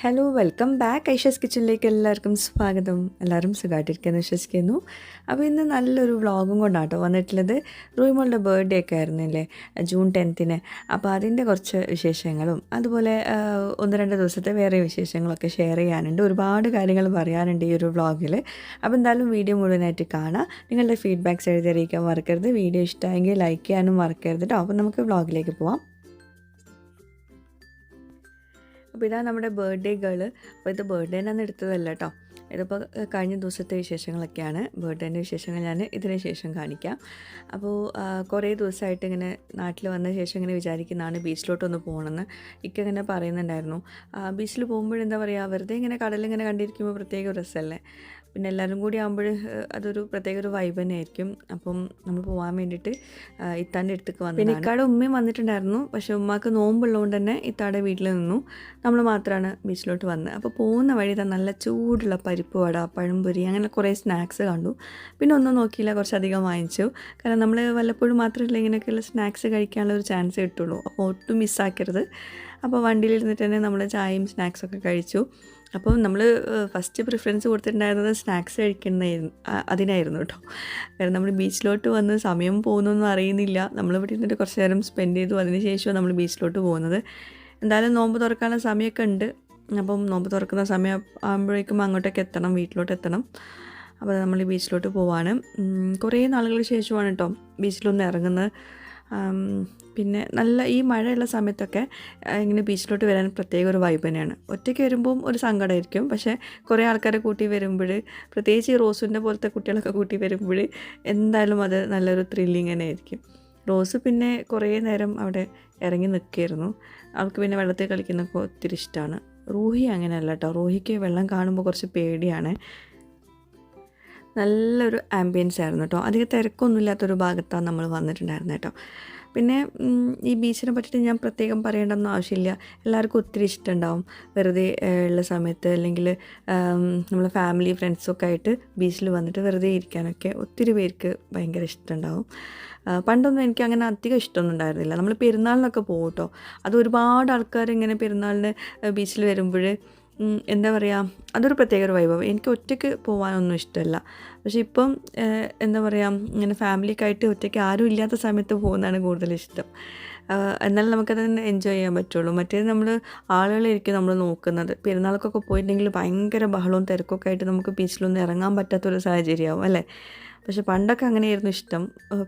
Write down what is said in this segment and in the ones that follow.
Hello welcome back Aisha's കിച്ചണിലേക്ക് എല്ലാവർക്കും സ്വാഗതം. എല്ലാവരും സുഖമായിട്ടിരിക്കുമെന്ന് വിശ്വസിക്കുന്നു. അപ്പോൾ ഇന്ന് നല്ലൊരു വ്ളോഗും കൊണ്ടാട്ടോ വന്നിട്ടുള്ളത് റൂയിമോളുടെ ബർത്ത്ഡേ ഒക്കെ ആയിരുന്നില്ലേ ജൂൺ ടെൻത്തിന് അപ്പോൾ അതിന്റെ കുറച്ച് വിശേഷങ്ങളും അതുപോലെ ഒന്ന് രണ്ട് ദിവസത്തെ വേറെ വിശേഷങ്ങളൊക്കെ ഷെയർ ചെയ്യാനുണ്ട്. ഒരുപാട് കാര്യങ്ങൾ പറയാനുണ്ട് ഈ ഒരു വ്ളോഗിൽ. അപ്പോൾ എന്തായാലും വീഡിയോ മുഴുവനായിട്ട് കാണാം. നിങ്ങളുടെ ഫീഡ്ബാക്ക്സ് എഴുതി അറിയിക്കാൻ മറക്കരുത്. വീഡിയോ ഇഷ്ടമായെങ്കിൽ ലൈക്ക് ചെയ്യാനും മറക്കരുത് കേട്ടോ അപ്പോൾ നമുക്ക് വ്ളോഗിലേക്ക് പോവാം. അപ്പോൾ ഇതാ നമ്മുടെ ബർത്ത്ഡേ ഗേൾ അപ്പോൾ ഇത് ബർത്ത്ഡേനാണ് എടുത്തതല്ല കേട്ടോ ഇതിപ്പോൾ കഴിഞ്ഞ ദിവസത്തെ വിശേഷങ്ങളൊക്കെയാണ്. ബർത്ത്ഡേന്റെ വിശേഷങ്ങൾ ഞാൻ ഇതിന് ശേഷം കാണിക്കാം. അപ്പോൾ കുറേ ദിവസമായിട്ട് ഇങ്ങനെ നാട്ടിൽ വന്ന ശേഷം ഇങ്ങനെ വിചാരിക്കുന്നതാണ് ബീച്ചിലോട്ടൊന്ന് പോകണമെന്ന് ഇക്ക ഇങ്ങനെ പറയുന്നുണ്ടായിരുന്നു. ബീച്ചിൽ പോകുമ്പോഴെന്താ പറയുക വെറുതെ ഇങ്ങനെ കടലിങ്ങനെ കണ്ടിരിക്കുമ്പോൾ പ്രത്യേക രസമല്ലേ പിന്നെ എല്ലാവരും കൂടി ആകുമ്പോൾ അതൊരു പ്രത്യേക ഒരു വൈബ് തന്നെ ആയിരിക്കും അപ്പം നമ്മൾ പോകാൻ വേണ്ടിയിട്ട് ഇത്താന്റെ അടുത്തേക്ക് വന്നു പിന്നെ ഇക്കാടെ ഉമ്മയും വന്നിട്ടുണ്ടായിരുന്നു. പക്ഷെ ഉമ്മാക്ക് നോമ്പുള്ളതുകൊണ്ട് തന്നെ ഇത്താടെ വീട്ടിൽ നിന്നു. നമ്മൾ മാത്രമാണ് ബീച്ചിലോട്ട് വന്നത്. അപ്പോൾ പോകുന്ന വഴി നല്ല ചൂടുള്ള പരിപ്പ് വട പഴംപൊരി അങ്ങനെ കുറേ സ്നാക്സ് കണ്ടു. പിന്നെ ഒന്നും നോക്കിയില്ല കുറച്ചധികം വാങ്ങിച്ചു. കാരണം നമ്മൾ വല്ലപ്പോഴും മാത്രമല്ല ഇങ്ങനെയൊക്കെയുള്ള സ്നാക്സ് കഴിക്കാനുള്ള ഒരു ചാൻസ് കിട്ടുള്ളൂ. അപ്പോൾ ഒട്ടും മിസ്സാക്കരുത് അപ്പോൾ വണ്ടിയിലിരുന്നിട്ട് തന്നെ നമ്മൾ ചായയും സ്നാക്സൊക്കെ കഴിച്ചു. അപ്പോൾ നമ്മൾ ഫസ്റ്റ് പ്രിഫറൻസ് കൊടുത്തിട്ടുണ്ടായിരുന്നത് സ്നാക്സ് കഴിക്കുന്നതായിരുന്നു അതിനായിരുന്നു കേട്ടോ. കാരണം നമ്മൾ ബീച്ചിലോട്ട് വന്ന് സമയം പോകുന്നൊന്നും അറിയുന്നില്ല. നമ്മളിവിടെ ഇരുന്നിട്ട് കുറച്ച് നേരം സ്പെൻഡ് ചെയ്തു. ശേഷമാണ് നമ്മൾ ബീച്ചിലോട്ട് പോകുന്നത്. എന്തായാലും നോമ്പ് തുറക്കാനുള്ള സമയമൊക്കെ ഉണ്ട്. അപ്പം നോമ്പ് തുറക്കുന്ന സമയം ആകുമ്പോഴേക്കും അങ്ങോട്ടേക്ക് എത്തണം വീട്ടിലോട്ട് എത്തണം. അപ്പോൾ നമ്മൾ ബീച്ചിലോട്ട് പോവാണ്. കുറേ നാളുകൾക്ക് ശേഷമാണ് കേട്ടോ ബീച്ചിലൊന്ന് ഇറങ്ങുന്നത്. പിന്നെ നല്ല ഈ മഴയുള്ള സമയത്തൊക്കെ ഇങ്ങനെ ബീച്ചിലോട്ട് വരാൻ പ്രത്യേക ഒരു വൈബ് തന്നെയാണ്. ഒറ്റയ്ക്ക് വരുമ്പം ഒരു സങ്കടമായിരിക്കും. പക്ഷേ കുറേ ആൾക്കാരെ കൂട്ടി വരുമ്പോൾ പ്രത്യേകിച്ച് ഈ റോസിന്റെ പോലത്തെ കുട്ടികളൊക്കെ കൂട്ടി വരുമ്പോൾ എന്തായാലും അത് നല്ലൊരു ത്രില്ലിങ് തന്നെ ആയിരിക്കും റോസ് പിന്നെ കുറേ നേരം അവിടെ ഇറങ്ങി നിൽക്കുകയായിരുന്നു. അവൾക്ക് പിന്നെ വെള്ളത്തിൽ കളിക്കുന്നൊക്കെ ഒത്തിരി ഇഷ്ടമാണ്. റൂഹി അങ്ങനെയല്ല കേട്ടോ. റൂഹിക്ക് വെള്ളം കാണുമ്പോൾ കുറച്ച് പേടിയാണ്. നല്ലൊരു ആംബിയൻസ് ആയിരുന്നു കേട്ടോ. അധികം തിരക്കൊന്നുമില്ലാത്തൊരു ഭാഗത്താണ് നമ്മൾ വന്നിട്ടുണ്ടായിരുന്നത് കേട്ടോ. പിന്നെ ഈ ബീച്ചിനെ പറ്റിയിട്ട് ഞാൻ പ്രത്യേകം പറയേണ്ടെന്നും ആവശ്യമില്ല. എല്ലാവർക്കും ഒത്തിരി ഇഷ്ടമുണ്ടാവും വെറുതെ ഉള്ള സമയത്ത് അല്ലെങ്കിൽ നമ്മൾ ഫാമിലി ഫ്രണ്ട്സൊക്കെ ആയിട്ട് ബീച്ചിൽ വന്നിട്ട് വെറുതെ ഇരിക്കാനൊക്കെ ഒത്തിരി പേർക്ക് ഭയങ്കര ഇഷ്ടമുണ്ടാവും പണ്ടൊന്നും എനിക്ക് അങ്ങനെ അധികം ഇഷ്ടമൊന്നും ഉണ്ടായിരുന്നില്ല. നമ്മൾ പെരുന്നാളിനൊക്കെ പോകും കേട്ടോ. അത് ഒരുപാട് ആൾക്കാർ ഇങ്ങനെ പെരുന്നാളിന് ബീച്ചിൽ വരുമ്പോൾ എന്താ പറയുക അതൊരു പ്രത്യേക ഒരു വൈഭവം എനിക്ക് ഒറ്റയ്ക്ക് പോകാനൊന്നും ഇഷ്ടമല്ല. പക്ഷേ ഇപ്പം എന്താ പറയുക ഇങ്ങനെ ഫാമിലിയൊക്കെ ആയിട്ട് ഒറ്റയ്ക്ക് ആരും ഇല്ലാത്ത സമയത്ത് പോകുന്നതാണ് കൂടുതൽ ഇഷ്ടം. എന്നാലും നമുക്കത് തന്നെ എൻജോയ് ചെയ്യാൻ പറ്റുള്ളൂ. മറ്റേത് നമ്മൾ ആളുകളായിരിക്കും നമ്മൾ നോക്കുന്നത്. പെരുന്നാൾക്കൊക്കെ പോയിട്ടുണ്ടെങ്കിൽ ഭയങ്കര ബഹളവും തിരക്കൊക്കെ ആയിട്ട് നമുക്ക് ബീച്ചിലൊന്നും ഇറങ്ങാൻ പറ്റാത്തൊരു സാഹചര്യമാവും അല്ലേ? പക്ഷെ പണ്ടൊക്കെ അങ്ങനെയായിരുന്നു ഇഷ്ടം.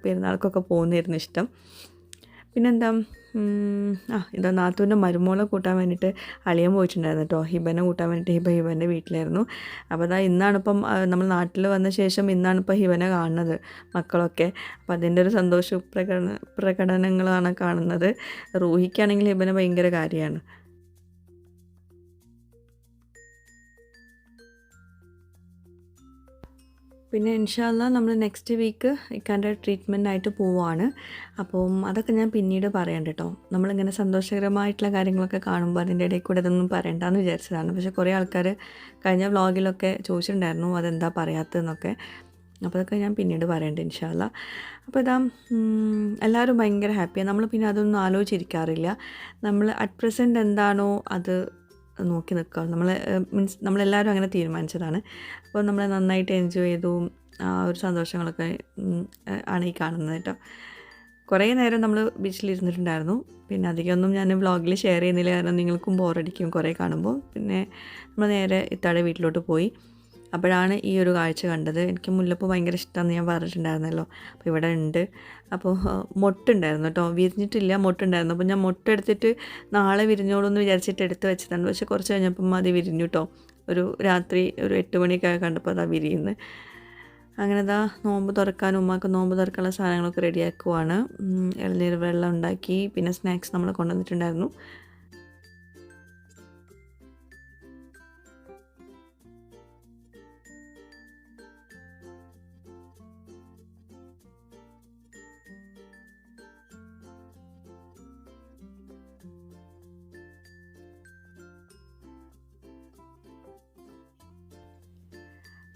പെരുന്നാൾക്കൊക്കെ പോകുന്നതായിരുന്നു ഇഷ്ടം. പിന്നെന്താ? ആ ഇതാ നാത്തൂന്റെ മരുമോളെ കൂട്ടാൻ വേണ്ടിയിട്ട് അളിയൻ പോയിട്ടുണ്ടായിരുന്നു കേട്ടോ ഹിബനെ കൂട്ടാൻ വേണ്ടിയിട്ട് ഹിബ ഹിബന്റെ വീട്ടിലായിരുന്നു. അപ്പോൾ അതാ ഇന്നാണിപ്പം നമ്മൾ നാട്ടിൽ വന്ന ശേഷം ഇന്നാണിപ്പോൾ ഹിബനെ കാണുന്നത് മക്കളൊക്കെ. അപ്പോൾ അതിന്റെ ഒരു സന്തോഷ പ്രകടന പ്രകടനങ്ങളാണ് കാണുന്നത്. റൂഹിക്കാണെങ്കിൽ ഹിബനെ ഭയങ്കര കാര്യമാണ്. പിന്നെ ഇൻഷാല്ല നമ്മൾ നെക്സ്റ്റ് വീക്ക് ഇക്കാന്റെ ആയിട്ട് പോവാണ്. അപ്പം അതൊക്കെ ഞാൻ പിന്നീട് പറയണ്ട കേട്ടോ. നമ്മളിങ്ങനെ സന്തോഷകരമായിട്ടുള്ള കാര്യങ്ങളൊക്കെ കാണുമ്പോൾ അതിന്റെ ഇടയിൽ കൂടെ ഇതൊന്നും പറയണ്ടെന്ന് വിചാരിച്ചതാണ്. പക്ഷേ കുറേ ആൾക്കാർ കഴിഞ്ഞ വ്ളോഗിലൊക്കെ ചോദിച്ചിട്ടുണ്ടായിരുന്നു അതെന്താ പറയാത്തതെന്നൊക്കെ അപ്പോൾ അതൊക്കെ ഞാൻ പിന്നീട് പറയണ്ട ഇൻഷാല്ല അപ്പോൾ ഇതാ എല്ലാവരും ഭയങ്കര ഹാപ്പിയാണ് നമ്മൾ പിന്നെ അതൊന്നും ആലോചിച്ചിരിക്കാറില്ല. നമ്മൾ അറ്റ് പ്രസന്റ് എന്താണോ അത് നോക്കി നിൽക്കുക നമ്മൾ മീൻസ് നമ്മളെല്ലാവരും അങ്ങനെ തീരുമാനിച്ചതാണ്. അപ്പോൾ നമ്മൾ നന്നായിട്ട് എൻജോയ് ചെയ്തു. ആ ഒരു സന്തോഷങ്ങളൊക്കെ ആണ് ഈ കാണുന്നത് കേട്ടോ. കുറേ നേരം നമ്മൾ ബീച്ചിലിരുന്നിട്ടുണ്ടായിരുന്നു. പിന്നെ അധികമൊന്നും ഞാൻ വ്ളോഗിൽ ഷെയർ ചെയ്യുന്നില്ല. കാരണം നിങ്ങൾക്കും ബോറടിക്കും കുറേ കാണുമ്പോൾ. പിന്നെ നമ്മൾ നേരെ ഇത്താടെ വീട്ടിലോട്ട് പോയി. അപ്പോഴാണ് ഈ ഒരു കാഴ്ച കണ്ടത്. എനിക്ക് മുല്ലപ്പൂ ഭയങ്കര ഇഷ്ടമാണെന്ന് ഞാൻ പറഞ്ഞിട്ടുണ്ടായിരുന്നല്ലോ. അപ്പോൾ ഇവിടെ ഉണ്ട്. അപ്പോൾ മൊട്ടുണ്ടായിരുന്നു കേട്ടോ വിരിഞ്ഞിട്ടില്ല മൊട്ടുണ്ടായിരുന്നു. അപ്പോൾ ഞാൻ മൊട്ട് എടുത്തിട്ട് നാളെ വിരിഞ്ഞോളൂ എന്ന് വിചാരിച്ചിട്ട് എടുത്ത് വെച്ചതാണ്. പക്ഷെ കുറച്ച് കഴിഞ്ഞപ്പം അത് വിരിഞ്ഞു കേട്ടോ ഒരു രാത്രി ഒരു എട്ട് മണിയൊക്കെ കണ്ടപ്പോൾ അതാ വിരിയുന്നത് അങ്ങനെ ദാ നോമ്പ് തുറക്കാൻ ഉമ്മാക്ക് നോമ്പ് തുറക്കാനുള്ള സാധനങ്ങളൊക്കെ റെഡിയാക്കുവാണ് ഇളനീർ വെള്ളം ഉണ്ടാക്കി. പിന്നെ സ്നാക്സ് നമ്മൾ കൊണ്ടുവന്നിട്ടുണ്ടായിരുന്നു.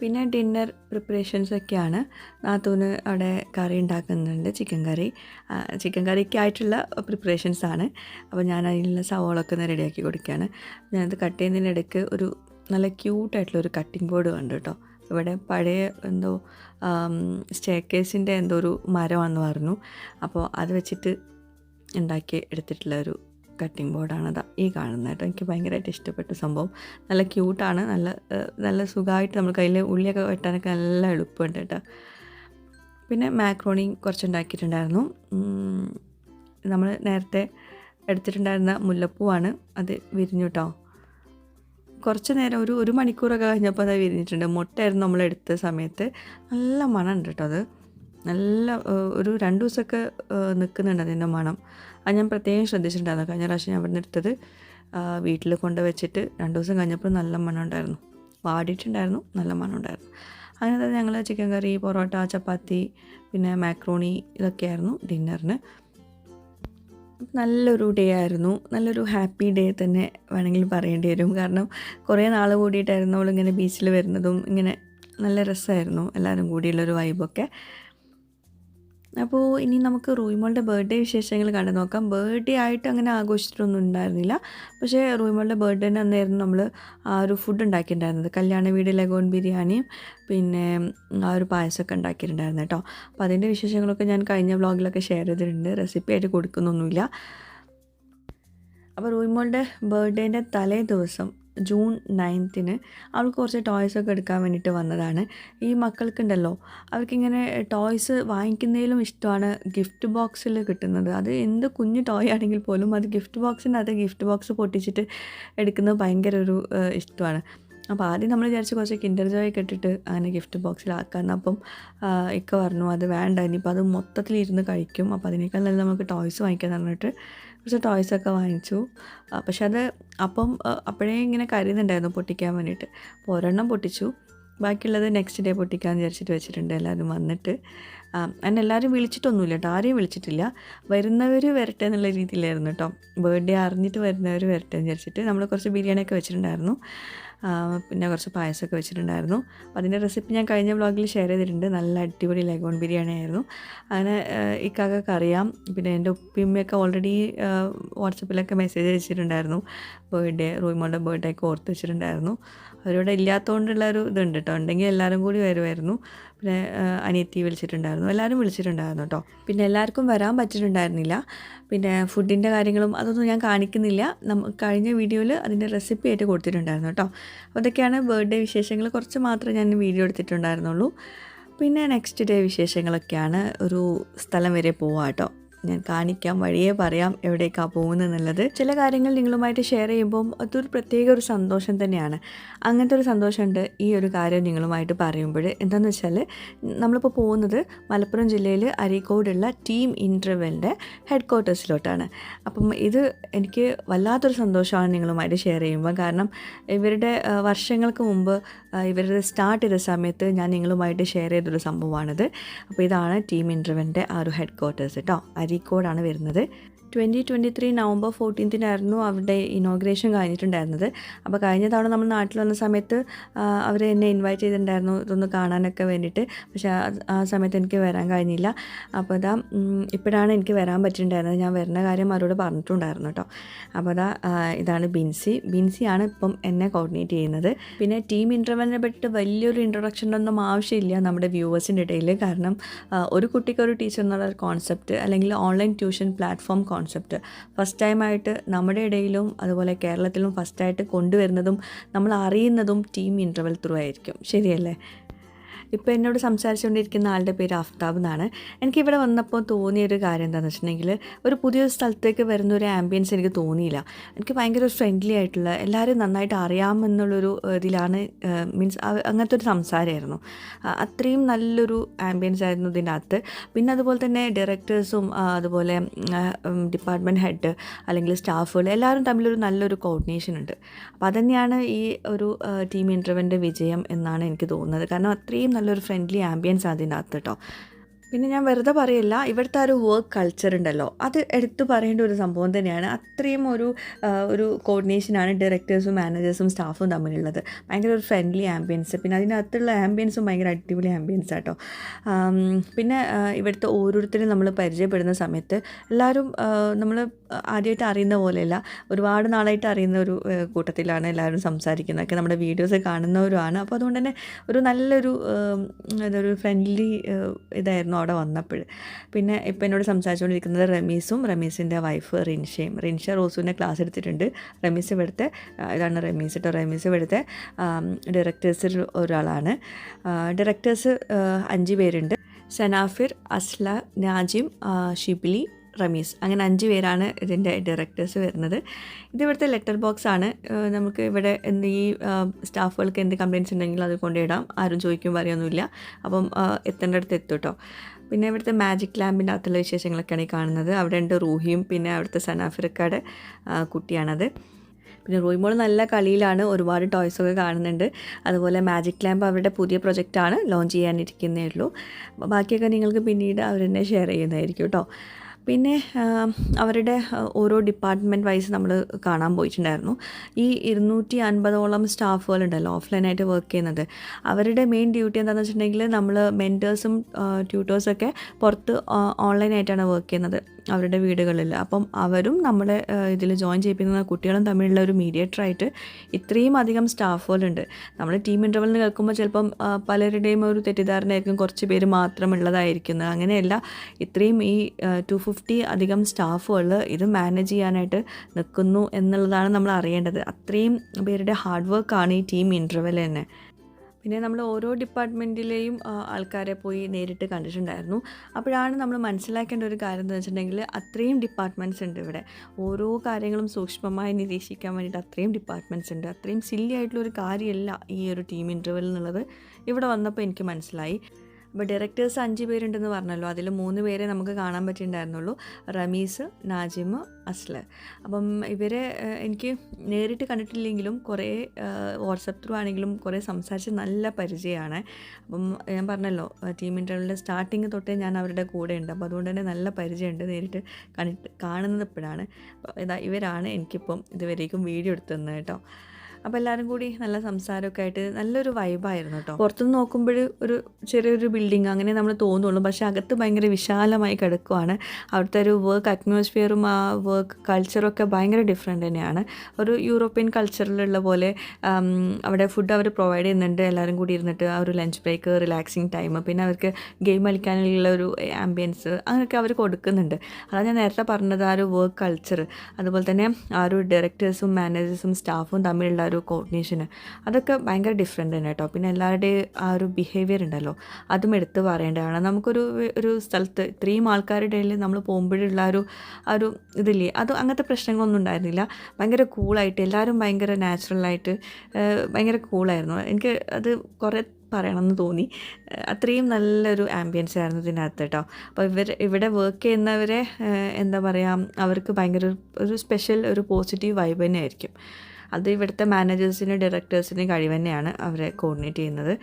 പിന്നെ ഡിന്നർ പ്രിപ്പറേഷൻസൊക്കെയാണ് നാത്തൂന് അവിടെ കറി ഉണ്ടാക്കുന്നുണ്ട് ചിക്കൻ കറി. ചിക്കൻ കറിക്കായിട്ടുള്ള പ്രിപ്പറേഷൻസാണ് അപ്പോൾ ഞാൻ അതിനുള്ള സവോളൊക്കെ ഒന്ന് റെഡിയാക്കി കൊടുക്കുകയാണ്. ഞാനത് കട്ട് ചെയ്യുന്നതിനിടയ്ക്ക് ഒരു നല്ല ക്യൂട്ടായിട്ടുള്ള ഒരു കട്ടിംഗ് ബോർഡ് കണ്ടു കേട്ടോ. ഇവിടെ പഴയ എന്തോ സ്റ്റേക്കേസിന്റെ എന്തോ ഒരു മരമാണെന്ന് പറഞ്ഞു. അപ്പോൾ അത് വെച്ചിട്ട് ഉണ്ടാക്കി എടുത്തിട്ടുള്ള ഒരു കട്ടിംഗ് ബോർഡാണത് ഈ കാണുന്നത് കേട്ടോ. എനിക്ക് ഭയങ്കരമായിട്ട് ഇഷ്ടപ്പെട്ട സംഭവം. നല്ല ക്യൂട്ടാണ് നല്ല നല്ല സുഖമായിട്ട് നമ്മൾ കയ്യിൽ ഉള്ളിയൊക്കെ വെട്ടാനൊക്കെ നല്ല എളുപ്പമുണ്ട് കേട്ടോ. പിന്നെ മാക്രോണി കുറച്ചുണ്ടാക്കിയിട്ടുണ്ടായിരുന്നു. നമ്മൾ നേരത്തെ എടുത്തിട്ടുണ്ടായിരുന്ന മുല്ലപ്പൂവാണ്. അത് വിരിഞ്ഞു കേട്ടോ. കുറച്ച് നേരം ഒരു ഒരു മണിക്കൂറൊക്കെ കഴിഞ്ഞപ്പോൾ അത് വിരിഞ്ഞിട്ടുണ്ട്. മുട്ടയായിരുന്നു നമ്മൾ എടുത്ത സമയത്ത്. നല്ല മണമുണ്ട് കേട്ടോ അത്. നല്ല ഒരു രണ്ട് ദിവസമൊക്കെ നിൽക്കുന്നുണ്ട് അതിന്റെ മണം. അത് ഞാൻ പ്രത്യേകം ശ്രദ്ധിച്ചിട്ടുണ്ടായിരുന്നു. കഴിഞ്ഞ പ്രാവശ്യം ഞാൻ അവിടെ നിന്ന് വീട്ടിൽ കൊണ്ട് വെച്ചിട്ട് രണ്ട് ദിവസം കഴിഞ്ഞപ്പോൾ നല്ല മണം ഉണ്ടായിരുന്നു. വാടിയിട്ടുണ്ടായിരുന്നു നല്ല മണം ഉണ്ടായിരുന്നു. അങ്ങനെ തന്നെ ഞങ്ങൾ ചിക്കൻ കറി പൊറോട്ട ചപ്പാത്തി പിന്നെ മാക്രോണി ഇതൊക്കെയായിരുന്നു ഡിന്നറിന് നല്ലൊരു ഡേ ആയിരുന്നു. നല്ലൊരു ഹാപ്പി ഡേ തന്നെ വേണമെങ്കിൽ പറയേണ്ടി വരും. കാരണം കുറേ നാൾ കൂടിയിട്ടായിരുന്നു നമ്മളിങ്ങനെ ബീച്ചിൽ വരുന്നതും ഇങ്ങനെ നല്ല രസമായിരുന്നു. എല്ലാവരും കൂടിയുള്ളൊരു വൈബൊക്കെ അപ്പോൾ ഇനി നമുക്ക് റൂയിമോളുടെ ബർത്ത്ഡേ വിശേഷങ്ങൾ കണ്ടു നോക്കാം. ബർത്ത്ഡേ ആയിട്ട് അങ്ങനെ ആഘോഷിച്ചിട്ടൊന്നും ഉണ്ടായിരുന്നില്ല. പക്ഷേ റൂയിമോളുടെ ബർത്ത്ഡേന് അന്നായിരുന്നു നമ്മൾ ആ ഒരു ഫുഡ് ഉണ്ടാക്കിയിട്ടുണ്ടായിരുന്നത്. കല്യാണ വീട് ലഗോൺ ബിരിയാണിയും പിന്നെ ആ ഒരു പായസമൊക്കെ ഉണ്ടാക്കിയിട്ടുണ്ടായിരുന്നു കേട്ടോ. അപ്പോൾ അതിന്റെ വിശേഷങ്ങളൊക്കെ ഞാൻ കഴിഞ്ഞ വ്ലോഗിലൊക്കെ ഷെയർ ചെയ്തിട്ടുണ്ട്. റെസിപ്പി ആയിട്ട് കൊടുക്കുന്നൊന്നുമില്ല. അപ്പോൾ റൂയിമോളുടെ ബർത്ത്ഡേന്റെ തലേ ദിവസം ജൂൺ നയൻത്തിന് അവൾക്ക് കുറച്ച് ടോയ്സ് ഒക്കെ എടുക്കാൻ വേണ്ടിയിട്ട് വന്നതാണ്. ഈ മക്കൾക്കുണ്ടല്ലോ അവർക്കിങ്ങനെ ടോയ്സ് വാങ്ങിക്കുന്നതിലും ഇഷ്ടമാണ് ഗിഫ്റ്റ് ബോക്സിൽ കിട്ടുന്നത്. അത് എന്ത് കുഞ്ഞു ടോയ് ആണെങ്കിൽ പോലും അത് ഗിഫ്റ്റ് ബോക്സിനകത്ത് ഗിഫ്റ്റ് ബോക്സ് പൊട്ടിച്ചിട്ട് എടുക്കുന്നത് ഭയങ്കര ഒരു ഇഷ്ടമാണ്. അപ്പോൾ ആദ്യം നമ്മൾ വിചാരിച്ച് കുറച്ച് കിൻഡർ ജോയ് ഇട്ടിട്ട് അങ്ങനെ ഗിഫ്റ്റ് ബോക്സിലാക്കാമെന്ന് അപ്പം ഇക്ക പറഞ്ഞു അത് വേണ്ട ഇനിയിപ്പോൾ അത് മൊത്തത്തിൽ ഇരുന്ന് കഴിക്കും. അപ്പോൾ അതിനേക്കാൾ നല്ല നമുക്ക് ടോയ്സ് വാങ്ങിക്കാൻ പറഞ്ഞിട്ട് കുറച്ച് ടോയ്സൊക്കെ വാങ്ങിച്ചു. പക്ഷെ അത് അപ്പം അപ്പോഴേ ഇങ്ങനെ കരുതുന്നുണ്ടായിരുന്നു പൊട്ടിക്കാൻ വേണ്ടിയിട്ട്. അപ്പോൾ ഒരെണ്ണം പൊട്ടിച്ചു. ബാക്കിയുള്ളത് നെക്സ്റ്റ് ഡേ പൊട്ടിക്കാമെന്ന് വിചാരിച്ചിട്ട് വെച്ചിട്ടുണ്ട് എല്ലാവരും വന്നിട്ട്. എന്നെ എല്ലാവരും വിളിച്ചിട്ടൊന്നുമില്ല കേട്ടോ. ആരെയും വിളിച്ചിട്ടില്ല. വരുന്നവർ വരട്ടെ എന്നുള്ള രീതിയിലായിരുന്നു കേട്ടോ. ബർത്ത്ഡേ അറിഞ്ഞിട്ട് വരുന്നവർ വരട്ടെ എന്ന് വിചാരിച്ചിട്ട് നമ്മൾ കുറച്ച് ബിരിയാണിയൊക്കെ വെച്ചിട്ടുണ്ടായിരുന്നു. പിന്നെ കുറച്ച് പായസമൊക്കെ വെച്ചിട്ടുണ്ടായിരുന്നു. അപ്പോൾ അതിന്റെ റെസിപ്പി ഞാൻ കഴിഞ്ഞ വ്ളോഗിൽ ഷെയർ ചെയ്തിട്ടുണ്ട്. നല്ല അടിപൊളി ലഗോൺ ബിരിയാണി ആയിരുന്നു. അങ്ങനെ ഇക്കാക്കൊക്കെ അറിയാം. പിന്നെ എന്റെ ഉപ്പിമ്മയൊക്കെ ഓൾറെഡി വാട്സപ്പിലൊക്കെ മെസ്സേജ് അയച്ചിട്ടുണ്ടായിരുന്നു. ബർത്ത്ഡേ റൂമോളുടെ ബർത്ത്ഡേ ഒക്കെ ഓർത്ത് വെച്ചിട്ടുണ്ടായിരുന്നു. അവരിവിടെ ഇല്ലാത്തതുകൊണ്ടുള്ള ഒരു ഇതുണ്ട് കേട്ടോ ഉണ്ടെങ്കിൽ എല്ലാവരും കൂടി വരുമായിരുന്നു പിന്നെ അനിയത്തി വിളിച്ചിട്ടുണ്ടായിരുന്നു. എല്ലാവരും വിളിച്ചിട്ടുണ്ടായിരുന്നു കേട്ടോ പിന്നെ എല്ലാവർക്കും വരാൻ പറ്റിയിട്ടുണ്ടായിരുന്നില്ല. പിന്നെ ഫുഡിന്റെ കാര്യങ്ങളും അതൊന്നും ഞാൻ കാണിക്കുന്നില്ല. നമ്മ കഴിഞ്ഞ വീഡിയോയിൽ അതിന്റെ റെസിപ്പി ആയിട്ട് കൊടുത്തിട്ടുണ്ടായിരുന്നു കേട്ടോ അതൊക്കെയാണ് ബർത്ത്ഡേ വിശേഷങ്ങൾ. കുറച്ച് മാത്രമേ ഞാൻ വീഡിയോ എടുത്തിട്ടുണ്ടായിരുന്നുള്ളൂ. പിന്നെ നെക്സ്റ്റ് ഡേ വിശേഷങ്ങളൊക്കെയാണ് ഒരു സ്ഥലം വരെ പോവാം കേട്ടോ ഞാൻ കാണിക്കാം വഴിയേ പറയാം എവിടേക്കാണ് പോകുന്നത് എന്നുള്ളത് ചില കാര്യങ്ങൾ നിങ്ങളുമായിട്ട് ഷെയർ ചെയ്യുമ്പോൾ അതൊരു പ്രത്യേക ഒരു സന്തോഷം തന്നെയാണ്. അങ്ങനത്തെ ഒരു സന്തോഷമുണ്ട് ഈ ഒരു കാര്യം നിങ്ങളുമായിട്ട് പറയുമ്പോൾ. എന്താണെന്ന് വെച്ചാൽ നമ്മളിപ്പോൾ പോകുന്നത് മലപ്പുറം ജില്ലയിൽ അരീക്കോടുള്ള ടീം ഇന്റർവെലിന്റെ ഹെഡ് ക്വാർട്ടേഴ്സിലോട്ടാണ് അപ്പം ഇത് എനിക്ക് വല്ലാത്തൊരു സന്തോഷമാണ് നിങ്ങളുമായിട്ട് ഷെയർ ചെയ്യുമ്പോൾ കാരണം ഇവരുടെ വർഷങ്ങൾക്ക് മുമ്പ് ഇവരുടെ സ്റ്റാർട്ട് ചെയ്ത സമയത്ത് ഞാൻ നിങ്ങളുമായിട്ട് ഷെയർ ചെയ്തൊരു സംഭവമാണിത്. അപ്പോൾ ഇതാണ് ടീം ഇന്റർവെലിന്റെ ആ ഒരു ഹെഡ് ക്വാർട്ടേഴ്സ് കേട്ടോ അരീക്കോടാണ് വരുന്നത്. ട്വന്റി ട്വന്റി ത്രീ നവംബർ ഫോർട്ടീൻത്തിനായിരുന്നു അവരുടെ ഇനോഗ്രേഷൻ കഴിഞ്ഞിട്ടുണ്ടായിരുന്നത്. അപ്പോൾ കഴിഞ്ഞ തവണ നമ്മൾ നാട്ടിൽ വന്ന സമയത്ത് അവർ എന്നെ ഇൻവൈറ്റ് ചെയ്തിട്ടുണ്ടായിരുന്നു ഇതൊന്ന് കാണാനൊക്കെ വേണ്ടിയിട്ട്. പക്ഷേ ആ- സമയത്ത് എനിക്ക് വരാൻ കഴിഞ്ഞില്ല. അപ്പോൾ ഇതാ ഇപ്പോഴാണ് എനിക്ക് വരാൻ പറ്റിയിട്ടുണ്ടായിരുന്നത്. ഞാൻ വരുന്ന കാര്യം അവരോട് പറഞ്ഞിട്ടുണ്ടായിരുന്നു കേട്ടോ. അപ്പോൾ അതാ ഇതാണ് ബിൻസി. ബിൻസിയാണ് ഇപ്പം എന്നെ കോർഡിനേറ്റ് ചെയ്യുന്നത്. പിന്നെ ടീം ഇന്റർവ്യൂനെ പറ്റിയിട്ട് വലിയൊരു ഇൻട്രൊഡക്ഷൻ ഒന്നും ആവശ്യമില്ല നമ്മുടെ വ്യൂവേഴ്സിന്റെ ഇടയിൽ. കാരണം ഒരു കുട്ടിക്ക് ഒരു ടീച്ചർ എന്നുള്ള കോൺസെപ്റ്റ് അല്ലെങ്കിൽ ഓൺലൈൻ ട്യൂഷൻ പ്ലാറ്റ്ഫോം ഫസ്റ്റ് ടൈമായിട്ട് നമ്മുടെ ഇടയിലും അതുപോലെ കേരളത്തിലും ഫസ്റ്റായിട്ട് കൊണ്ടുവരുന്നതും നമ്മൾ അറിയുന്നതും ടീം ഇന്റർവെൽ ത്രൂ ആയിരിക്കും. ശരിയല്ലേ? ഇപ്പോൾ എന്നോട് സംസാരിച്ചുകൊണ്ടിരിക്കുന്ന ആളുടെ പേര് ആഫ്താബ് എന്നാണ്. എനിക്കിവിടെ വന്നപ്പോൾ തോന്നിയൊരു കാര്യം എന്താണെന്ന് വെച്ചിട്ടുണ്ടെങ്കിൽ ഒരു പുതിയൊരു സ്ഥലത്തേക്ക് വരുന്ന ഒരു ആംബിയൻസ് എനിക്ക് തോന്നിയില്ല. എനിക്ക് ഭയങ്കര ഫ്രണ്ട്ലി ആയിട്ടുള്ള എല്ലാവരും നന്നായിട്ട് അറിയാമെന്നുള്ളൊരു ഇതിലാണ് മീൻസ് അങ്ങനത്തെ ഒരു സംസാരമായിരുന്നു അത്രയും നല്ലൊരു ആംബിയൻസ് ആയിരുന്നു ഇതിന്റെ അകത്ത്. പിന്നെ അതുപോലെ തന്നെ ഡയറക്ടേഴ്സും അതുപോലെ ഡിപ്പാർട്ട്മെന്റ് ഹെഡ് അല്ലെങ്കിൽ സ്റ്റാഫുകൾ എല്ലാവരും തമ്മിലൊരു നല്ലൊരു കോർഡിനേഷൻ ഉണ്ട്. അപ്പോൾ അതന്നെയാണ് ഈ ഒരു ടീം ഇന്റർവ്യൂവിന്റെ വിജയം എന്നാണ് എനിക്ക് തോന്നുന്നത്. കാരണം അത്രയും നല്ലൊരു ഫ്രണ്ട്ലി ആംബിയൻസ് അതിനകത്ത് കേട്ടോ പിന്നെ ഞാൻ വെറുതെ പറയില്ല ഇവിടുത്തെ ആ ഒരു വർക്ക് കൾച്ചർ ഉണ്ടല്ലോ. അത് എടുത്തു പറയേണ്ട ഒരു സംഭവം തന്നെയാണ്. അത്രയും ഒരു ഒരു കോർഡിനേഷനാണ് ഡയറക്ടേഴ്സും മാനേജേഴ്സും സ്റ്റാഫും തമ്മിലുള്ളത്. ഭയങ്കര ഒരു ഫ്രണ്ട്ലി ആംബിയൻസ് പിന്നെ അതിനകത്തുള്ള ആംബിയൻസും ഭയങ്കര അടിപൊളി ആംബിയൻസ് ആട്ടോ. പിന്നെ ഇവിടുത്തെ ഓരോരുത്തരും നമ്മൾ പരിചയപ്പെടുന്ന സമയത്ത് എല്ലാവരും നമ്മൾ ആദ്യമായിട്ട് അറിയുന്ന പോലെയല്ല ഒരുപാട് നാളായിട്ട് അറിയുന്ന ഒരു കൂട്ടത്തിലാണ് എല്ലാവരും സംസാരിക്കുന്നതൊക്കെ. നമ്മുടെ വീഡിയോസ് കാണുന്നവരുമാണ്. അപ്പോൾ അതുകൊണ്ട് തന്നെ ഒരു നല്ലൊരു ഒരു ഫ്രണ്ട്ലി ഇതായിരുന്നു അവിടെ വന്നപ്പോൾ. പിന്നെ ഇപ്പോൾ എന്നോട് സംസാരിച്ചുകൊണ്ടിരിക്കുന്നത് റമീസും റമീസിന്റെ വൈഫ് റിൻഷയും. റിൻഷ റോസുവിന്റെ ക്ലാസ് എടുത്തിട്ടുണ്ട്. റമീസ് ഇവിടുത്തെ ഇതാണ് റമീസ് കേട്ടോ റമീസ് ഇവിടുത്തെ ഡയറക്ടേഴ്സിൽ ഒരാളാണ്. ഡയറക്ടേഴ്സ് അഞ്ച് പേരുണ്ട്. സനാഫിർ അസ്ല നാജിം ഷിബ്ലി റമീസ്. അങ്ങനെ അഞ്ച് പേരാണ് ഇതിന്റെ ഡയറക്ടേഴ്സ് വരുന്നത്. ഇത് ഇവിടുത്തെ ലെറ്റർ ബോക്സ് ആണ്. നമുക്ക് ഇവിടെ എന്ത് ഈ സ്റ്റാഫുകൾക്ക് എന്ത് കംപ്ലയിൻസ് ഉണ്ടെങ്കിലും അത് കൊണ്ടിടാം ആരും ചോദിക്കും പറയൊന്നുമില്ല. അപ്പം എത്തേണ്ട അടുത്ത് എത്തും കേട്ടോ പിന്നെ ഇവിടുത്തെ മാജിക് ലാമ്പിന്റെ അകത്തുള്ള വിശേഷങ്ങളൊക്കെയാണ് ഈ കാണുന്നത്. അവിടെ ഉണ്ട് റൂഹിയും പിന്നെ അവിടുത്തെ സനാഫിറക്കാട് കുട്ടിയാണത്. പിന്നെ റൂഹിമോൾ നല്ല കളിയിലാണ്. ഒരുപാട് ടോയ്സൊക്കെ കാണുന്നുണ്ട്. അതുപോലെ മാജിക് ലാമ്പ് അവരുടെ പുതിയ പ്രൊജക്റ്റാണ് ലോഞ്ച് ചെയ്യാനിരിക്കുന്നേ ഉള്ളൂ. ബാക്കിയൊക്കെ നിങ്ങൾക്ക് പിന്നീട് അവർ തന്നെ ഷെയർ ചെയ്യുന്നതായിരിക്കും കേട്ടോ പിന്നെ അവരുടെ ഓരോ ഡിപ്പാർട്ട്മെന്റ് വൈസ് നമ്മൾ കാണാൻ പോയിട്ടുണ്ടായിരുന്നു. ഈ ഇരുന്നൂറ്റി അൻപതോളം സ്റ്റാഫുകളുണ്ടല്ലോ ഓഫ്ലൈനായിട്ട് വർക്ക് ചെയ്യുന്നത്. അവരുടെ മെയിൻ ഡ്യൂട്ടി എന്താണെന്ന് വെച്ചിട്ടുണ്ടെങ്കിൽ നമ്മൾ മെന്റേഴ്സും ട്യൂട്ടേഴ്സൊക്കെ പുറത്ത് ഓൺലൈനായിട്ടാണ് വർക്ക് ചെയ്യുന്നത്. അവരുടെ വീടുകളിൽ. അപ്പം അവരും നമ്മളെ ഇതിൽ ജോയിൻ ചെയ്യിപ്പിക്കുന്ന കുട്ടികളും തമ്മിലുള്ള ഒരു മീഡിയേറ്ററായിട്ട് ഇത്രയും അധികം സ്റ്റാഫുകളുണ്ട് നമ്മൾ ടീം ഇന്റർവെല്ലിന് കേൾക്കുമ്പോൾ ചിലപ്പം പലരുടെയും ഒരു തെറ്റിദ്ധാരണയായിരിക്കും. കുറച്ച് പേര് മാത്രമുള്ളതായിരിക്കുന്നത്. അങ്ങനെയല്ല ഇത്രയും ഈ ടു ഫിഫ്റ്റി അധികം സ്റ്റാഫുകൾ ഇത് മാനേജ് ചെയ്യാനായിട്ട് നിൽക്കുന്നു എന്നുള്ളതാണ് നമ്മൾ അറിയേണ്ടത്. അത്രയും പേരുടെ ഹാർഡ് വർക്കാണ് ഈ ടീം ഇന്റർവെൽ തന്നെ. പിന്നെ നമ്മൾ ഓരോ ഡിപ്പാർട്ട്മെന്റിലെയും ആൾക്കാരെ പോയി നേരിട്ട് കണ്ടിട്ടുണ്ടായിരുന്നു. അപ്പോഴാണ് നമ്മൾ മനസ്സിലാക്കേണ്ട ഒരു കാര്യം എന്ന് വെച്ചിട്ടുണ്ടെങ്കിൽ അത്രയും ഡിപ്പാർട്ട്മെന്റ്സ് ഉണ്ട് ഇവിടെ. ഓരോ കാര്യങ്ങളും സൂക്ഷ്മമായി നിരീക്ഷിക്കാൻ വേണ്ടിയിട്ട് അത്രയും ഡിപ്പാർട്ട്മെന്റ്സ് ഉണ്ട്. അത്രയും സില്ലി ആയിട്ടുള്ള ഒരു കാര്യമല്ല ഈ ഒരു ടീം ഇന്റർവെൽ എന്നുള്ളത്. ഇവിടെ വന്നപ്പോൾ എനിക്ക് മനസ്സിലായി. അപ്പോൾ ഡയറക്ടേഴ്സ് അഞ്ച് പേരുണ്ടെന്ന് പറഞ്ഞല്ലോ. അതിൽ മൂന്ന് പേരെ നമുക്ക് കാണാൻ പറ്റിയിട്ടുണ്ടായിരുന്നുള്ളൂ. റമീസ് നാജിമ് അസ്ലർ അപ്പം ഇവരെ എനിക്ക് നേരിട്ട് കണ്ടിട്ടില്ലെങ്കിലും കുറേ വാട്സപ്പ് ത്രൂ ആണെങ്കിലും കുറേ സംസാരിച്ച് നല്ല പരിചയമാണ്. അപ്പം ഞാൻ പറഞ്ഞല്ലോ ടീം ഇന്റർവ്യൂവിന്റെ സ്റ്റാർട്ടിങ് തൊട്ടേ ഞാൻ അവരുടെ കൂടെ ഉണ്ട്. അപ്പോൾ അതുകൊണ്ട് തന്നെ നല്ല പരിചയമുണ്ട് നേരിട്ട് കണ്ടിട്ട് കാണുന്നത് ഇപ്പോഴാണ്. ഇതാ ഇവരാണ് എനിക്കിപ്പം ഇതുവരേക്കും വീഡിയോ എടുത്തു തന്നത് കേട്ടോ. അപ്പോൾ എല്ലാവരും കൂടി നല്ല സംസാരമൊക്കെ ആയിട്ട് നല്ലൊരു വൈബായിരുന്നു കേട്ടോ പുറത്തുനിന്ന് നോക്കുമ്പോൾ ഒരു ചെറിയൊരു ബിൽഡിംഗ് അങ്ങനെ നമ്മൾ തോന്നുള്ളൂ. പക്ഷേ അകത്ത് ഭയങ്കര വിശാലമായി കിടക്കുവാണ്. അവിടുത്തെ ഒരു വർക്ക് അറ്റ്മോസ്ഫിയറും ആ വർക്ക് കൾച്ചറൊക്കെ ഭയങ്കര ഡിഫറെന്റ് തന്നെയാണ്. ഒരു യൂറോപ്യൻ കൾച്ചറിലുള്ള പോലെ അവിടെ ഫുഡ് അവർ പ്രൊവൈഡ് ചെയ്യുന്നുണ്ട്. എല്ലാവരും കൂടി ഇരുന്നിട്ട് ആ ഒരു ലഞ്ച് ബ്രേക്ക് റിലാക്സിങ് ടൈം പിന്നെ അവർക്ക് ഗെയിം കളിക്കാനുള്ള ഒരു ആംബിയൻസ് അങ്ങനെയൊക്കെ അവർ കൊടുക്കുന്നുണ്ട്. അതാണ് ഞാൻ നേരത്തെ പറഞ്ഞത് ആ ഒരു വർക്ക് കൾച്ചർ അതുപോലെ തന്നെ ആ ഒരു ഡയറക്ടേഴ്സും മാനേജേഴ്സും സ്റ്റാഫും തമ്മിലുള്ള ഒരു കോർഡിനേഷന് അതൊക്കെ ഭയങ്കര ഡിഫറെന്റ് തന്നെ കേട്ടോ പിന്നെ എല്ലാവരുടെയും ആ ഒരു ബിഹേവിയർ ഉണ്ടല്ലോ. അതും എടുത്ത് പറയേണ്ടതാണ്. നമുക്കൊരു ഒരു സ്ഥലത്ത് ഇത്രയും ആൾക്കാരുടെ ഇടയിൽ നമ്മൾ പോകുമ്പോഴുള്ള ഒരു ആ ഒരു ഇതില്ലേ? അത് അങ്ങനത്തെ പ്രശ്നങ്ങളൊന്നും ഉണ്ടായിരുന്നില്ല. ഭയങ്കര കൂളായിട്ട് എല്ലാവരും ഭയങ്കര നാച്ചുറലായിട്ട് ഭയങ്കര കൂളായിരുന്നു എനിക്ക് അത് കുറേ പറയണമെന്ന് തോന്നി. അത്രയും നല്ലൊരു ആംബിയൻസ് ആയിരുന്നു ഇതിനകത്ത് കേട്ടോ അപ്പോൾ ഇവർ ഇവിടെ വർക്ക് ചെയ്യുന്നവരെ എന്താ പറയുക അവർക്ക് ഭയങ്കര ഒരു സ്പെഷ്യൽ ഒരു പോസിറ്റീവ് വൈബ് തന്നെ ആയിരിക്കും അത് ഇവിടുത്തെ മാനേജേഴ്സിനും ഡയറക്ടേഴ്സിനും കഴിവ് തന്നെയാണ് അവരെ കോർഡിനേറ്റ് ചെയ്യുന്നത്.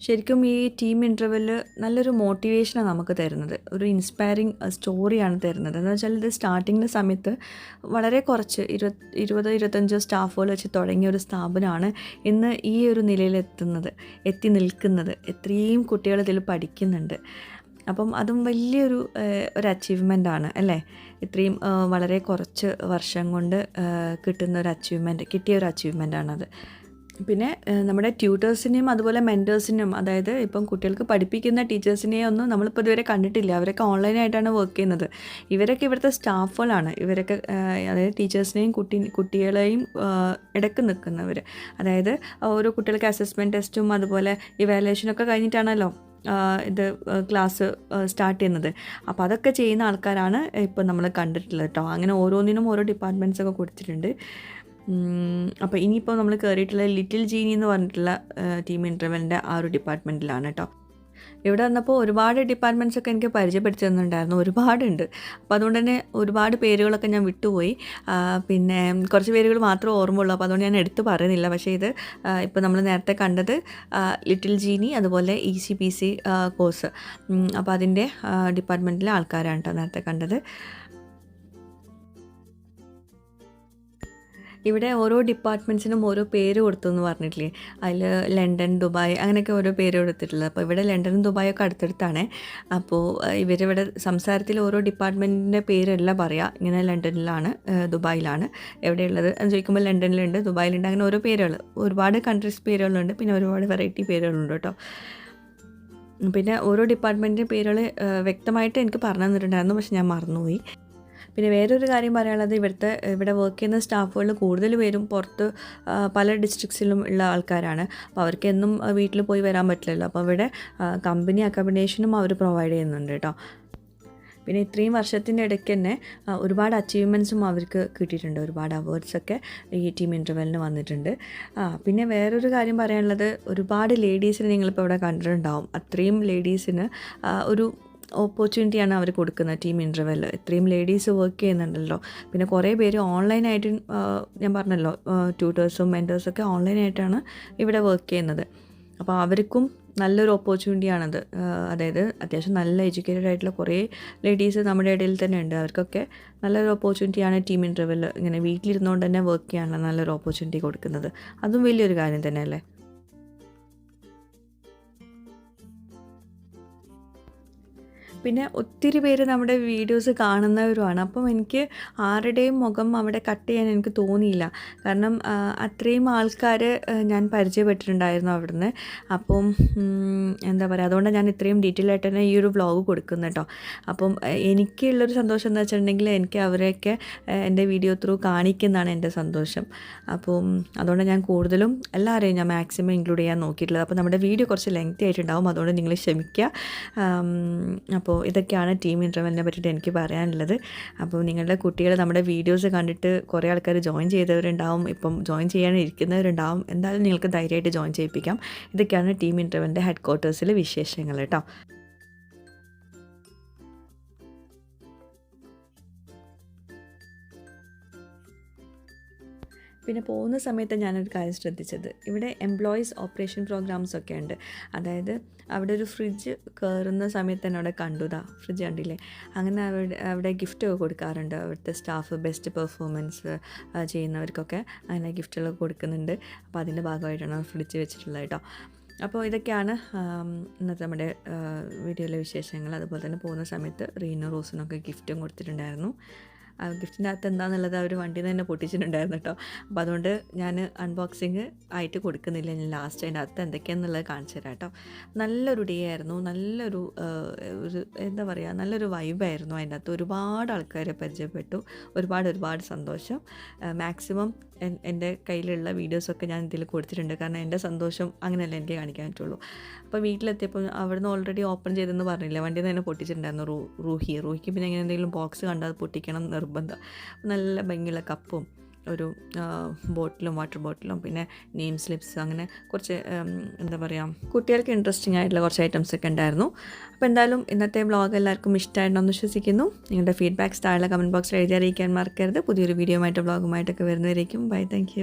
ശരിക്കും ഈ ടീം ഇന്റർവെൽ നല്ലൊരു മോട്ടിവേഷനാണ് നമുക്ക് തരുന്നത്. ഒരു ഇൻസ്പയറിങ് സ്റ്റോറിയാണ് തരുന്നത്. എന്ന് വെച്ചാൽ ഇത് സ്റ്റാർട്ടിങ്ങിന്റെ സമയത്ത് വളരെ കുറച്ച് ഇരുപത് ഇരുപത് ഇരുപത്തഞ്ചോ സ്റ്റാഫുകൾ വെച്ച് തുടങ്ങിയ ഒരു സ്ഥാപനമാണ് ഇന്ന് ഈ ഒരു നിലയിലെത്തുന്നത് എത്തി നിൽക്കുന്നത്. എത്രയും കുട്ടികൾ ഇതിൽ പഠിക്കുന്നുണ്ട്. അപ്പം അതും വലിയൊരു ഒരു അച്ചീവ്മെന്റ് ആണ് അല്ലേ? ഇത്രയും വളരെ കുറച്ച് വർഷം കൊണ്ട് കിട്ടുന്ന ഒരു അച്ചീവ്മെന്റ് കിട്ടിയ ഒരു അച്ചീവ്മെന്റ് ആണത്. പിന്നെ നമ്മുടെ ട്യൂട്ടേഴ്സിനെയും അതുപോലെ മെന്റേഴ്സിനും അതായത് ഇപ്പം കുട്ടികൾക്ക് പഠിപ്പിക്കുന്ന ടീച്ചേഴ്സിനെയും ഒന്നും നമ്മളിപ്പോൾ ഇതുവരെ കണ്ടിട്ടില്ല. അവരൊക്കെ ഓൺലൈനായിട്ടാണ് വർക്ക് ചെയ്യുന്നത്. ഇവരൊക്കെ ഇവിടുത്തെ സ്റ്റാഫുകളാണ് ഇവരൊക്കെ അതായത് ടീച്ചേഴ്സിനെയും കുട്ടി കുട്ടികളെയും ഇടയ്ക്ക് നിൽക്കുന്നവർ അതായത് ഓരോ കുട്ടികൾക്ക് അസസ്മെന്റ് ടെസ്റ്റും അതുപോലെ ഇവാലുവേഷനൊക്കെ കഴിഞ്ഞിട്ടാണല്ലോ ഇത് ക്ലാസ് സ്റ്റാർട്ട് ചെയ്യുന്നത്. അപ്പോൾ അതൊക്കെ ചെയ്യുന്ന ആൾക്കാരാണ് ഇപ്പോൾ നമ്മൾ കണ്ടിട്ടുള്ളത് കേട്ടോ. അങ്ങനെ ഓരോന്നിനും ഓരോ ഡിപ്പാർട്ട്മെന്റ്സ് ഒക്കെ കൊടുത്തിട്ടുണ്ട്. അപ്പോൾ ഇനിയിപ്പോൾ നമ്മൾ കയറിയിട്ടുള്ള ലിറ്റിൽ ജീനി എന്ന് പറഞ്ഞിട്ടുള്ള ടീം ഇന്റർവെലിന്റെ ആ ഒരു ഡിപ്പാർട്ട്മെന്റിലാണ് കേട്ടോ. ഇവിടെ വന്നപ്പോൾ ഒരുപാട് ഡിപ്പാർട്ട്മെന്റ്സ് ഒക്കെ എനിക്ക് പരിചയപ്പെടുത്തി തന്നിട്ടുണ്ടായിരുന്നു. ഒരുപാടുണ്ട്. അപ്പോൾ അതുകൊണ്ട് തന്നെ ഒരുപാട് പേരുകളൊക്കെ ഞാൻ വിട്ടുപോയി. പിന്നെ കുറച്ച് പേരുകൾ മാത്രമേ ഓർമ്മയുള്ളൂ. അപ്പോൾ അതുകൊണ്ട് ഞാൻ എടുത്തു പറയുന്നില്ല. പക്ഷേ ഇത് ഇപ്പോൾ നമ്മൾ നേരത്തെ കണ്ടത് ലിറ്റിൽ ജീനി അതുപോലെ E C P C course അപ്പോൾ അതിന്റെ ഡിപ്പാർട്ട്മെന്റിലെ ആൾക്കാരാണ് കേട്ടോ നേരത്തെ കണ്ടത്. ഇവിടെ ഓരോ ഡിപ്പാർട്ട്മെന്റ്സിനും ഓരോ പേര് കൊടുത്തു എന്ന് പറഞ്ഞിട്ടില്ലേ? അതിൽ ലണ്ടൻ ദുബായ് അങ്ങനെയൊക്കെ ഓരോ പേര് കൊടുത്തിട്ടുള്ളത്. അപ്പോൾ ഇവിടെ ലണ്ടനും ദുബായൊക്കെ അടുത്തടുത്താണ്. അപ്പോൾ ഇവരിവിടെ സംസാരത്തിൽ ഓരോ ഡിപ്പാർട്ട്മെന്റിന്റെ പേരല്ല പറയുക ഇങ്ങനെ ലണ്ടനിലാണ് ദുബായിലാണ് എവിടെയുള്ളത് എന്ന് ചോദിക്കുമ്പോൾ ലണ്ടനിലുണ്ട് ദുബായിലുണ്ട്. അങ്ങനെ ഓരോ പേരുകൾ ഒരുപാട് കൺട്രീസ് പേരുകളുണ്ട്. പിന്നെ ഒരുപാട് വെറൈറ്റി പേരുകളുണ്ട് കേട്ടോ. പിന്നെ ഓരോ ഡിപ്പാർട്ട്മെന്റിന്റെ പേരുകൾ വ്യക്തമായിട്ട് എനിക്ക് പറഞ്ഞു തന്നിട്ടുണ്ടായിരുന്നു. പക്ഷെ ഞാൻ മറന്നുപോയി. പിന്നെ വേറൊരു കാര്യം പറയാനുള്ളത് ഇവിടുത്തെ ഇവിടെ വർക്ക് ചെയ്യുന്ന സ്റ്റാഫുകളിൽ കൂടുതൽ പേരും പുറത്ത് പല ഡിസ്ട്രിക്ട്സിലും ഉള്ള ആൾക്കാരാണ്. അപ്പോൾ അവർക്ക് എന്നും വീട്ടിൽ പോയി വരാൻ പറ്റില്ലല്ലോ. അപ്പോൾ ഇവിടെ കമ്പനി അക്കോമഡേഷനും അവർ പ്രൊവൈഡ് ചെയ്യുന്നുണ്ട് കേട്ടോ പിന്നെ ഇത്രയും വർഷത്തിന്റെ ഇടയ്ക്ക് തന്നെ ഒരുപാട് അച്ചീവ്മെന്റ്സും അവർക്ക് കിട്ടിയിട്ടുണ്ട്. ഒരുപാട് അവാർഡ്സൊക്കെ ഈ ടീം ഇന്റർവെല്ലിന് വന്നിട്ടുണ്ട്. പിന്നെ വേറൊരു കാര്യം പറയാനുള്ളത് ഒരുപാട് ലേഡീസിനെ നിങ്ങളിപ്പോൾ ഇവിടെ കണ്ടിട്ടുണ്ടാവും. അത്രയും ലേഡീസിന് ഒരു ഓപ്പർച്യൂണിറ്റിയാണ് അവർ കൊടുക്കുന്നത് ടീം ഇന്റർവെൽ ഇത്രയും ലേഡീസ് വർക്ക് ചെയ്യുന്നുണ്ടല്ലോ. പിന്നെ കുറേ പേര് ഓൺലൈനായിട്ട് ഞാൻ പറഞ്ഞല്ലോ ട്യൂട്ടേഴ്സും മെന്റേഴ്സൊക്കെ ഓൺലൈനായിട്ടാണ് ഇവിടെ വർക്ക് ചെയ്യുന്നത്. അപ്പോൾ അവർക്കും നല്ലൊരു ഓപ്പർച്യൂണിറ്റിയാണത് അതായത് അത്യാവശ്യം നല്ല എഡ്യൂക്കേറ്റഡ് ആയിട്ടുള്ള കുറേ ലേഡീസ് നമ്മുടെ ഇടയിൽ തന്നെ ഉണ്ട്. അവർക്കൊക്കെ നല്ലൊരു ഓപ്പർച്യൂണിറ്റിയാണ് ടീം ഇന്റർവെൽ ഇങ്ങനെ വീട്ടിലിരുന്നുകൊണ്ട് തന്നെ വർക്ക് ചെയ്യാനുള്ള നല്ലൊരു ഓപ്പർച്യൂണിറ്റി കൊടുക്കുന്നത്. അതും വലിയൊരു കാര്യം തന്നെയല്ലേ? പിന്നെ ഒത്തിരി പേര് നമ്മുടെ വീഡിയോസ് കാണുന്നവരുമാണ്. അപ്പം എനിക്ക് ആരുടെയും മുഖം അവിടെ കട്ട് ചെയ്യാൻ എനിക്ക് തോന്നിയില്ല. കാരണം അത്രയും ആൾക്കാർ ഞാൻ പരിചയപ്പെട്ടിട്ടുണ്ടായിരുന്നു അവിടുന്ന്. അപ്പം എന്താ പറയുക അതുകൊണ്ട് ഞാൻ ഇത്രയും ഡീറ്റെയിൽ ആയിട്ട് തന്നെ ഈ ഒരു വ്ളോഗ് കൊടുക്കുന്നത് കേട്ടോ അപ്പം എനിക്കുള്ളൊരു സന്തോഷം എന്ന് വെച്ചിട്ടുണ്ടെങ്കിൽ എനിക്ക് അവരെയൊക്കെ എന്റെ വീഡിയോ ത്രൂ കാണിക്കുന്നതാണ് എന്റെ സന്തോഷം. അപ്പം അതുകൊണ്ട് ഞാൻ കൂടുതലും എല്ലാവരെയും ഞാൻ മാക്സിമം ഇൻക്ലൂഡ് ചെയ്യാൻ നോക്കിയിട്ടുള്ളത്. അപ്പോൾ നമ്മുടെ വീഡിയോ കുറച്ച് ലെങ്തി ആയിട്ടുണ്ടാവും. അതുകൊണ്ട് നിങ്ങൾ ക്ഷമിക്കുക. അപ്പോൾ ഇതൊക്കെയാണ് ടീം ഇന്റർവെല്ലിനെ പറ്റിയിട്ട് എനിക്ക് പറയാനുള്ളത്. അപ്പോൾ നിങ്ങളുടെ കുട്ടികൾ നമ്മുടെ വീഡിയോസ് കണ്ടിട്ട് കുറേ ആൾക്കാർ ജോയിൻ ചെയ്തവരുണ്ടാവും. ഇപ്പം ജോയിൻ ചെയ്യാൻ ഇരിക്കുന്നവരുണ്ടാവും. എന്തായാലും നിങ്ങൾക്ക് ധൈര്യമായിട്ട് ജോയിൻ ചെയ്യിപ്പിക്കാം. ഇതൊക്കെയാണ് ടീം ഇന്റർവെല്ലിന്റെ ഹെഡ് ക്വാർട്ടേഴ്സിലെ വിശേഷങ്ങൾ കേട്ടോ. പിന്നെ പോകുന്ന സമയത്ത് ഞാനൊരു കാര്യം ശ്രദ്ധിച്ചത്. ഇവിടെ എംപ്ലോയീസ് ഓപ്പറേഷൻ പ്രോഗ്രാംസ് ഒക്കെ ഉണ്ട്. അതായത് അവിടെ ഒരു ഫ്രിഡ്ജ് കയറുന്ന സമയത്ത് തന്നെ അവിടെ കണ്ടുതാ ഫ്രിഡ്ജ് കണ്ടില്ലേ? അങ്ങനെ അവിടെ അവിടെ ഗിഫ്റ്റ് ഒക്കെ കൊടുക്കാറുണ്ട്. അവിടുത്തെ സ്റ്റാഫ് ബെസ്റ്റ് പെർഫോമൻസ് ചെയ്യുന്നവർക്കൊക്കെ അങ്ങനെ ഗിഫ്റ്റുകളൊക്കെ കൊടുക്കുന്നുണ്ട്. അപ്പോൾ അതിന്റെ ഭാഗമായിട്ടാണ് ഫ്രിഡ്ജ് വെച്ചിട്ടുള്ളത് കേട്ടോ. അപ്പോൾ ഇതൊക്കെയാണ് ഇന്നത്തെ നമ്മുടെ വീഡിയോയിലെ വിശേഷങ്ങൾ. അതുപോലെ തന്നെ പോകുന്ന സമയത്ത് റീനോ റോസിനൊക്കെ ഗിഫ്റ്റും കൊടുത്തിട്ടുണ്ടായിരുന്നു. ഗിഫ്റ്റിന്റെ അകത്ത് എന്താണെന്നുള്ളത് അവർ വണ്ടിയിൽ നിന്ന് തന്നെ പൊട്ടിച്ചിട്ടുണ്ടായിരുന്നു കേട്ടോ അപ്പോൾ അതുകൊണ്ട് ഞാൻ അൺബോക്സിങ് ആയിട്ട് കൊടുക്കുന്നില്ല. ഞാൻ ലാസ്റ്റ് അതിന്റെ അകത്ത് എന്തൊക്കെയാണെന്നുള്ളത് കാണിച്ചു തരാം കേട്ടോ നല്ലൊരു ഡേ ആയിരുന്നു. നല്ലൊരു ഒരു എന്താ പറയുക നല്ലൊരു വൈബായിരുന്നു അതിന്റെ അകത്ത് ഒരുപാട് ആൾക്കാരെ പരിചയപ്പെട്ടു. ഒരുപാട് ഒരുപാട് സന്തോഷം. മാക്സിമം എന്റെ കയ്യിലുള്ള വീഡിയോസൊക്കെ ഞാൻ ഇതിൽ കൊടുത്തിട്ടുണ്ട്. കാരണം എന്റെ സന്തോഷം അങ്ങനെയല്ല എനിക്ക് കാണിക്കാൻ പറ്റുള്ളൂ. അപ്പോൾ വീട്ടിലെത്തിയപ്പോൾ അവിടുന്ന് ഓൾറെഡി ഓപ്പൺ ചെയ്തെന്ന് പറഞ്ഞില്ല? വണ്ടി തന്നെ പൊട്ടിച്ചിട്ടുണ്ടായിരുന്നു റൂ റൂഹി റൂഹിക്ക് പിന്നെ എങ്ങനെ എന്തെങ്കിലും ബോക്സ് കണ്ടാൽ പൊട്ടിക്കണം നിർബന്ധം. നല്ല ഭംഗിയുള്ള കപ്പും ഒരു ബോട്ടിലും വാട്ടർ ബോട്ടിലും പിന്നെ നെയിം സ്ലിപ്സ് അങ്ങനെ കുറച്ച് എന്താ പറയുക കുട്ടികൾക്ക് ഇൻട്രസ്റ്റിംഗ് ആയിട്ടുള്ള കുറച്ച് ഐറ്റംസ് ഒക്കെ ഉണ്ടായിരുന്നു. അപ്പോൾ എന്തായാലും ഇന്നത്തെ വ്ളോഗ് എല്ലാവർക്കും ഇഷ്ടമായിട്ടുണ്ടെന്ന് വിശ്വസിക്കുന്നു. നിങ്ങളുടെ ഫീഡ്ബാക്ക്സ് താഴെ കമന്റ് ബോക്സിൽ എഴുതി അറിയിക്കാൻ മറക്കരുത്. പുതിയൊരു വീഡിയോ ആയിട്ട് വ്ളോഗുമായിട്ടൊക്കെ വരുന്നവരേക്കും. Bye thank